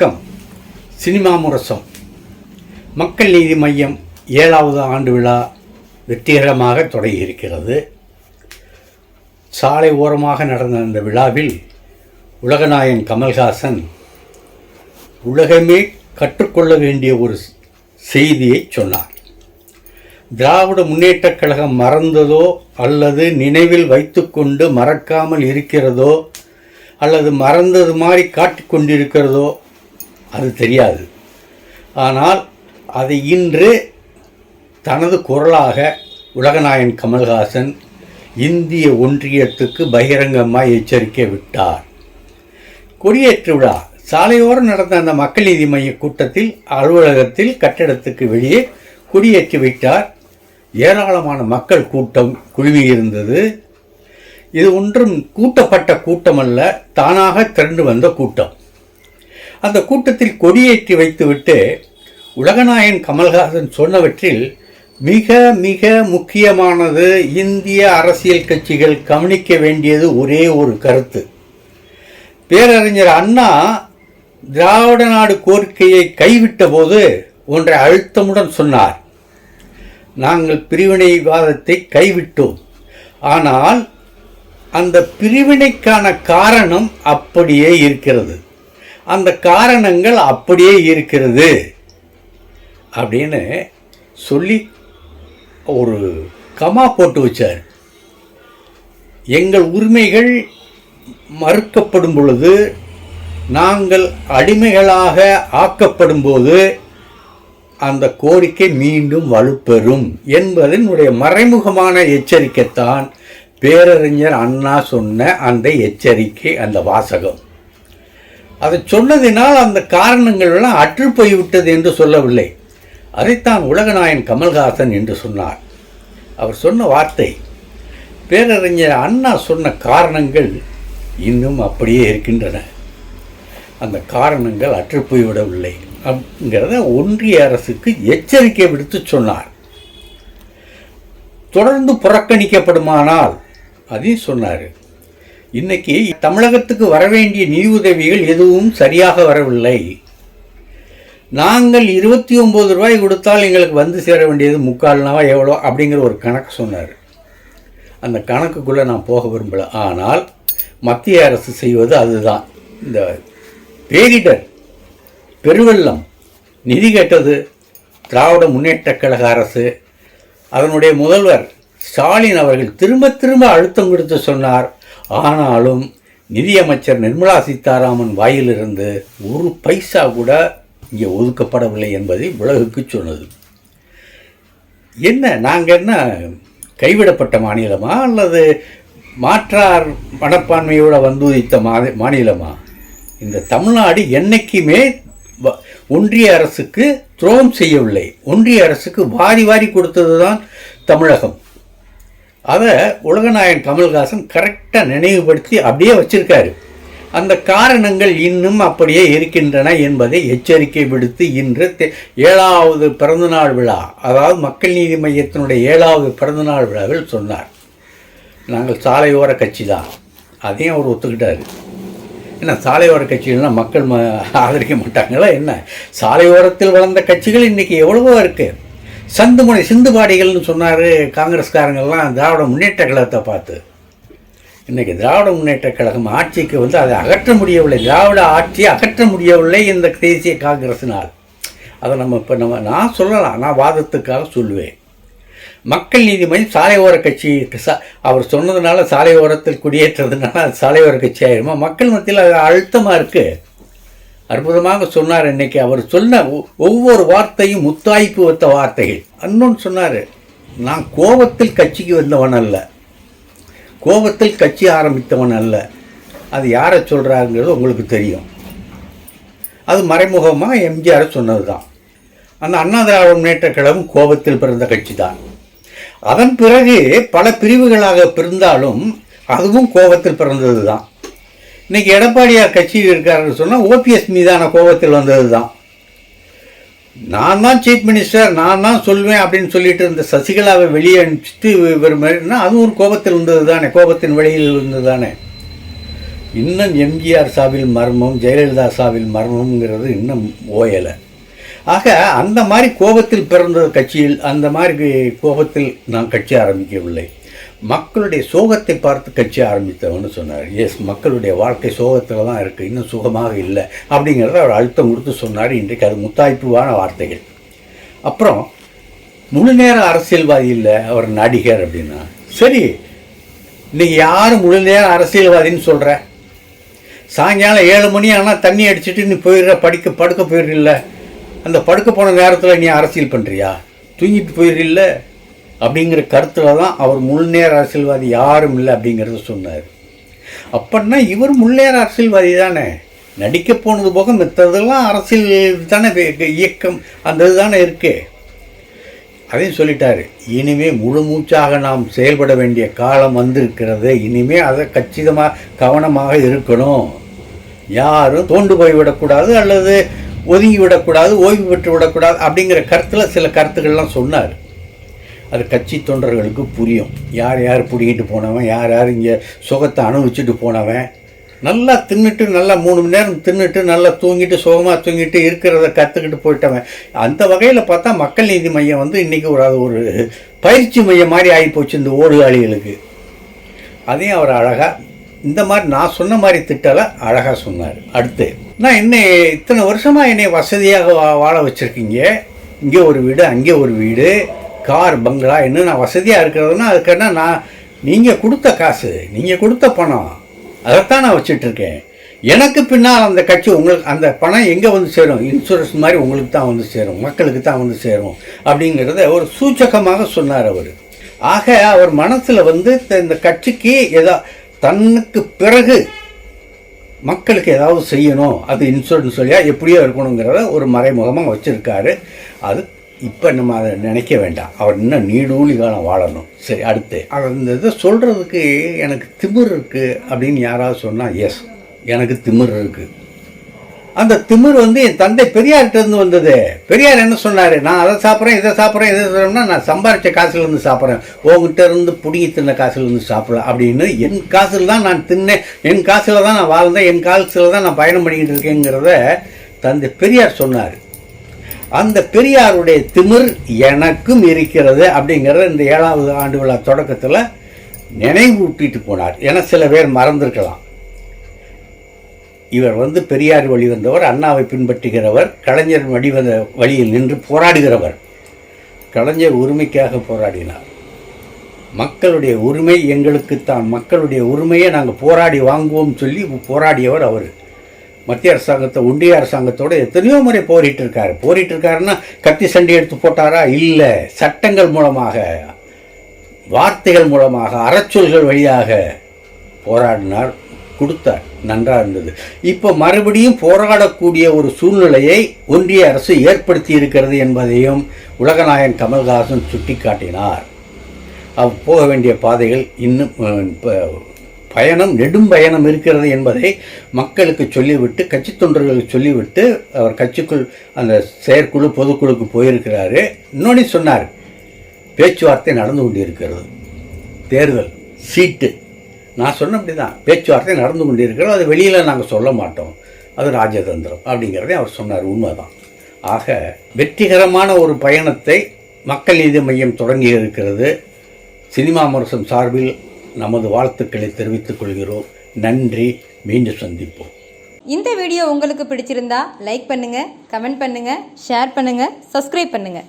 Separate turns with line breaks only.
வணக்கம். சினிமா முரசம். மக்கள் நீதி மையம் ஏழாவது ஆண்டு விழா வெற்றிகரமாக தொடங்கியிருக்கிறது. சாலை ஓரமாக நடந்த அந்த விழாவில் உலகநாயகன் கமல்ஹாசன் உலகமே கற்றுக்கொள்ள வேண்டிய ஒரு செய்தியை சொன்னார். திராவிட முன்னேற்றக் கழகம் மறந்ததோ அல்லது நினைவில் வைத்துக்கொண்டு மறக்காமல் இருக்கிறதோ அல்லது மறந்தது மாதிரி காட்டிக் கொண்டிருக்கிறதோ அது தெரியாது. ஆனால் அதை இன்று தனது குரலாக உலகநாயன் கமல்ஹாசன் இந்திய ஒன்றியத்துக்கு பகிரங்கமாக எச்சரிக்கை விட்டார். கொடியேற்று விழா. சாலையோரம் நடந்த அந்த மக்கள் நீதி மைய கூட்டத்தில் அலுவலகத்தில் கட்டிடத்துக்கு வெளியே கொடியேற்றி விட்டார் ஏராளமான மக்கள் கூட்டம் குழுமியிருந்தது இது ஒன்றும் கூட்டப்பட்ட கூட்டமல்ல தானாக திரண்டு வந்த கூட்டம். அந்த கூட்டத்தில் கொடியேற்றி வைத்துவிட்டு உலகநாயகன் கமல்ஹாசன் சொன்னவற்றில் மிக மிக முக்கியமானது இந்திய அரசியல் கட்சிகள் கவனிக்க வேண்டியது ஒரே ஒரு கருத்து. பேரறிஞர் அண்ணா திராவிட நாடு கோரிக்கையை கைவிட்ட போது ஒன்றை அழுத்தமுடன் சொன்னார். நாங்கள் பிரிவினைவாதத்தை கைவிட்டோம். ஆனால் அந்த பிரிவினைக்கான காரணம் அப்படியே இருக்கிறது. அந்த காரணங்கள் அப்படியே இருக்கிறது. அப்படின்னு சொல்லி ஒரு கமா போட்டு வச்சார். எங்கள் உரிமைகள் மறுக்கப்படும் பொழுது நாங்கள் அடிமைகளாக ஆக்கப்படும்போது அந்த கோரிக்கை மீண்டும் வலுப்பெறும் என்பதனுடைய மறைமுகமான எச்சரிக்கைத்தான் பேரறிஞர் அண்ணா சொன்ன அந்த எச்சரிக்கை அந்த வாசகம். அதை சொன்னதினால் அந்த காரணங்கள் எல்லாம் அற்றுப்போய்விட்டது என்று சொல்லவில்லை. அதைத்தான் உலகநாயன் கமல்ஹாசன் என்று சொன்னார். அவர் சொன்ன வார்த்தை பேரறிஞர் அண்ணா சொன்ன காரணங்கள் இன்னும் அப்படியே இருக்கின்றன. அந்த காரணங்கள் அற்றுப்போய்விடவில்லை அப்படிங்கிறத ஒன்றிய அரசுக்கு எச்சரிக்கை விடுத்து சொன்னார். தொடர்ந்து புறக்கணிக்கப்படுமானால் அதையும் சொன்னார். இன்னைக்கு தமிழகத்துக்கு வரவேண்டிய நிதி உதவிகள் எதுவும் சரியாக வரவில்லை. நாங்கள் இருபத்தி ஒம்பது ரூபாய் கொடுத்தால் எங்களுக்கு வந்து சேர வேண்டியது முக்கால்னாவா எவ்வளோ அப்படிங்கிற ஒரு கணக்கு சொன்னார். அந்த கணக்குக்குள்ளே நான் போக விரும்பல. ஆனால் மத்திய அரசு செய்வது அதுதான். இந்த பேரிடர் பெருவெள்ளம் நிதி கேட்டது திராவிட முன்னேற்றக் கழக அரசு அதனுடைய முதல்வர் ஸ்டாலின் அவர்கள் திரும்ப திரும்ப அழுத்தம் கொடுத்து சொன்னார். ஆனாலும் நிதியமைச்சர் நிர்மலா சீதாராமன் வாயிலிருந்து ஒரு பைசா கூட இங்கே ஒதுக்கப்படவில்லை என்பதை உலகுக்கு சொன்னது. என்ன நாங்கள் என்ன கைவிடப்பட்ட மாநிலமா அல்லது மாற்றார் மனப்பான்மையோடு வந்து உதித்த மா- மாநிலமா? இந்த தமிழ்நாடு என்னைக்குமே ஒன்றிய அரசுக்கு துரோகம் செய்யவில்லை. ஒன்றிய அரசுக்கு வாரி வாரி கொடுத்தது தான் தமிழகம். அதை உலகநாயகன் கமல்ஹாசன் கரெக்டாக நினைவுபடுத்தி அப்படியே வச்சிருக்காரு. அந்த காரணங்கள் இன்னும் அப்படியே இருக்கின்றன என்பதை எச்சரிக்கை விடுத்து இன்று தெ- ஏழாவது பிறந்தநாள் விழா அதாவது மக்கள் நீதி மையத்தினுடைய ஏழாவது பிறந்தநாள் விழாவில் சொன்னார். நாங்கள் சாலையோர கட்சி தான் அதையும் அவர் ஒத்துக்கிட்டாரு. என்ன சாலையோர கட்சிகள்லாம் மக்கள் ம ஆதரிக்க மாட்டாங்களா என்ன? சாலையோரத்தில் வளர்ந்த கட்சிகள் இன்றைக்கி எவ்வளவோ இருக்குது சந்துமுனை சிந்துபாடிகள்னு சொன்னார் காங்கிரஸ்காரங்கள்லாம் திராவிட முன்னேற்ற கழகத்தை பார்த்து. இன்றைக்கி திராவிட முன்னேற்றக் கழகம் ஆட்சிக்கு வந்து அதை அகற்ற முடியவில்லை. திராவிட ஆட்சியை அகற்ற முடியவில்லை இந்த தேசிய காங்கிரஸினால் அதை நம்ம இப்போ நம்ம நான் சொல்லலாம் நான் வாதத்துக்காக சொல்லுவேன். மக்கள் நீதிமன்றம் சாலையோர கட்சி அவர் சொன்னதுனால சாலையோரத்தில் குடியேற்றதுனால அது சாலையோர கட்சி ஆயிருமா? மக்கள் மத்தியில் அது அழுத்தமாக இருக்குது அற்புதமாக சொன்னார் இன்னைக்கு அவர் சொன்ன ஒ- ஒவ்வொரு வார்த்தையும் முத்தாய்ப்பு வைத்த வார்த்தைகள். அன்னொன்று சொன்னார் நான் கோபத்தில் கட்சிக்கு வந்தவன் அல்ல. கோபத்தில் கட்சி ஆரம்பித்தவன் அல்ல. அது யாரை சொல்கிறாருங்கிறது உங்களுக்கு தெரியும். அது மறைமுகமாக எம்ஜிஆர் சொன்னது தான் அந்த அண்ணா திராவிட முன்னேற்ற கழகம் கோபத்தில் பிறந்த கட்சி தான் அதன் பிறகு பல பிரிவுகளாக பிறந்தாலும் அதுவும் கோபத்தில் பிறந்தது தான் இன்னைக்கு எடப்பாடியார் கட்சியில் இருக்காருன்னு சொன்னால் ஓபிஎஸ் மீதான கோபத்தில் வந்தது தான் நான் தான் சீஃப் மினிஸ்டர் நான் தான் சொல்வேன் அப்படின்னு சொல்லிட்டு இருந்த சசிகலாவை வெளியே அனுப்பிச்சிட்டு வருமாரினா அதுவும் ஒரு கோபத்தில் இருந்தது தானே கோபத்தின் வெளியில் இருந்தது தானே இன்னும் எம்ஜிஆர் சாவில் மர்மம் ஜெயலலிதா சாவில் மர்மம்ங்கிறது இன்னும் ஓயலை. ஆக அந்த மாதிரி கோபத்தில் பிறந்த கட்சியில் அந்த மாதிரி கோபத்தில் நான் கட்சி ஆரம்பிக்கவில்லை. மக்களுடைய சோகத்தை பார்த்து கட்சி ஆரம்பித்தவன்னு சொன்னார். எஸ் மக்களுடைய வாழ்க்கை சோகத்தில் தான் இருக்குது இன்னும் சுகமாக இல்லை அப்படிங்கிறத அவர் அழுத்தம் கொடுத்து சொன்னார். இன்றைக்கு அது முத்தாய்ப்புவான வார்த்தைகள். அப்புறம் முழு நேர அரசியல்வாதி இல்லை அவர் நடிகர் அப்படின்னா சரி இன்னைக்கு யார் முழு நேர அரசியல்வாதின்னு சொல்கிற சாயங்காலம் ஏழு மணி ஆனால் தண்ணி அடிச்சிட்டு நீ போயிடுற படிக்க படுக்க போயிடுறில்ல அந்த படுக்க போன நேரத்தில் நீ அரசியல் பண்ணுறியா தூங்கிட்டு போயிடுறில்ல அப்படிங்கிற கருத்தில் தான் அவர் முழுநேர அரசியல்வாதி யாரும் இல்லை அப்படிங்கிறத சொன்னார். அப்படின்னா இவர் முழு அரசியல்வாதி தானே. நடிக்க போனது போக மித்ததெல்லாம் அரசியல் தானே இயக்கம். அந்த இதுதானே இருக்குது அதையும் சொல்லிட்டாரு. இனிமே முழு மூச்சாக நாம் செயல்பட வேண்டிய காலம் வந்திருக்கிறது. இனிமே அதை கச்சிதமாக கவனமாக இருக்கணும். யாரும் தோண்டு போய் விடக்கூடாது அல்லது ஒதுங்கி விடக்கூடாது ஓய்வு பெற்று விடக்கூடாது அப்படிங்கிற கருத்தில் சில கருத்துக்கள்லாம் சொன்னார். அது கட்சி தொண்டர்களுக்கு புரியும். யார் யார் பிடிக்கிட்டு போனவன் யார் யார் இங்கே சுகத்தை அனுபவிச்சுட்டு போனவன். நல்லா தின்னுட்டு நல்லா மூணு மணி நேரம் தின்னுட்டு நல்லா தூங்கிட்டு சுகமாக தூங்கிட்டு இருக்கிறத கற்றுக்கிட்டு போயிட்டவன். அந்த வகையில் பார்த்தா மக்கள் நீதி மையம் வந்து இன்றைக்கி ஒரு அது ஒரு பயிற்சி மையம் மாதிரி ஆகிப்போச்சு இந்த ஓடுகாளிகளுக்கு அதையும் அவர் அழகாக இந்த மாதிரி நான் சொன்ன மாதிரி திட்டலை அழகாக சொன்னார். அடுத்து நான் என்னை இத்தனை வருஷமாக என்னை வசதியாக வா வாழ வச்சுருக்கீங்க. இங்கே ஒரு வீடு அங்கே ஒரு வீடு. கார் பங்களா இன்னும் நான் வசதியாக இருக்கிறதுனா அதுக்கான நான் நீங்கள் கொடுத்த காசு நீங்கள் கொடுத்த பணம் அதைத்தான் நான் வச்சிட்ருக்கேன். எனக்கு பின்னால் அந்த கட்சி உங்களுக்கு அந்த பணம் எங்கே வந்து சேரும்? இன்சூரன்ஸ் மாதிரி உங்களுக்கு தான் வந்து சேரும் மக்களுக்கு தான் வந்து சேரும் அப்படிங்கிறத ஒரு சூச்சகமாக சொன்னார் அவர். ஆக அவர் மனசில் வந்து த- இந்த கட்சிக்கு ஏதா தன்னுக்கு பிறகு மக்களுக்கு ஏதாவது செய்யணும் அது இன்சூரன்ஸ் வழியாக எப்படியோ இருக்கணுங்கிறத ஒரு மறைமுகமாக வச்சுருக்காரு. அது இப்போ நம்ம அதை நினைக்க வேண்டாம். அவர் இன்னும் நீடூழி காலம் வாழணும். சரி அடுத்து. அவர் இதை சொல்கிறதுக்கு எனக்கு திமிர் இருக்குது அப்படின்னு யாராவது சொன்னால் எஸ் எனக்கு திமிர் இருக்குது அந்த திமிர் வந்து என் தந்தை பெரியார்கிட்டருந்து வந்தது. பெரியார் என்ன சொன்னார்? நான் அதை சாப்பிட்றேன் இதை சாப்பிட்றேன் இதை சாப்பிட்றேன்னா நான் சம்பாரித்த காசுலேருந்து சாப்பிட்றேன். உங்ககிட்ட இருந்து புடுங்கி தின்ன காசுலேருந்து இருந்து அப்படின்னு என் காசில் தான் நான் தின்னேன். என் காசில் தான் நான் வாழ்ந்தேன். என் காசில் தான் நான் பயணம் பண்ணிக்கிட்டு இருக்கேங்கிறத தந்தை பெரியார் சொன்னார். அந்த பெரியாருடைய திமிர் எனக்கும் இருக்கிறது அப்படிங்கிறத இந்த ஏழாவது ஆண்டு விழா தொடக்கத்தில் நினைவூட்டிட்டு போனார். ஏன்னா சில பேர் மறந்திருக்கலாம். இவர் வந்து பெரியார் வழி வந்தவர் அண்ணாவை பின்பற்றுகிறவர் கலைஞர் வழிவந்த வழியில் நின்று போராடுகிறவர். கலைஞர் உரிமைக்காக போராடினார். மக்களுடைய உரிமை எங்களுக்குத்தான். மக்களுடைய உரிமையை நாங்கள் போராடி வாங்குவோம் சொல்லி போராடியவர் அவர். மத்திய அரசாங்கத்தை ஒன்றிய அரசாங்கத்தோடு எத்தனையோ முறை போரிட்டு இருக்காரு போரிட்டு இருக்காருன்னா கத்தி சண்டை எடுத்து போட்டாரா? இல்லை. சட்டங்கள் மூலமாக வார்த்தைகள் மூலமாக அறச்சொல்கள் வழியாக போராடினார் கொடுத்தார். நன்றாக இருந்தது. இப்போ மறுபடியும் போராடக்கூடிய ஒரு சூழ்நிலையை ஒன்றிய அரசு ஏற்படுத்தி இருக்கிறது என்பதையும் உலகநாயகன் கமல்ஹாசன் சுட்டிக்காட்டினார். அவ் போக வேண்டிய பாதைகள் இன்னும் இப்போ பயணம் நெடும் பயணம் இருக்கிறது என்பதை மக்களுக்கு சொல்லிவிட்டு கட்சி தொண்டர்களுக்கு சொல்லிவிட்டு அவர் கட்சிக்குள் அந்த செயற்குழு பொதுக்குழுக்கு போயிருக்கிறாரு. இன்னொன்று சொன்னார் பேச்சுவார்த்தை நடந்து கொண்டிருக்கிறது. தேர்தல் சீட்டு. நான் சொன்னபடி தான் பேச்சுவார்த்தை நடந்து கொண்டிருக்கிறது. அது வெளியில் நாங்கள் சொல்ல மாட்டோம். அது ராஜதந்திரம் அப்படிங்கிறதே அவர் சொன்னார் உண்மைதான். ஆக வெற்றிகரமான ஒரு பயணத்தை மக்கள் நீதி மையம் தொடங்கி இருக்கிறது. சினிமா முரசம் சார்பில் நமது வாழ்த்துக்களை தெரிவித்துக் கொள்கிறோம். நன்றி. மீண்டும் சந்திப்போம்.
இந்த வீடியோ உங்களுக்கு பிடிச்சிருந்தா லைக் பண்ணுங்க கமெண்ட் பண்ணுங்க ஷேர் பண்ணுங்க சப்ஸ்கிரைப் பண்ணுங்க.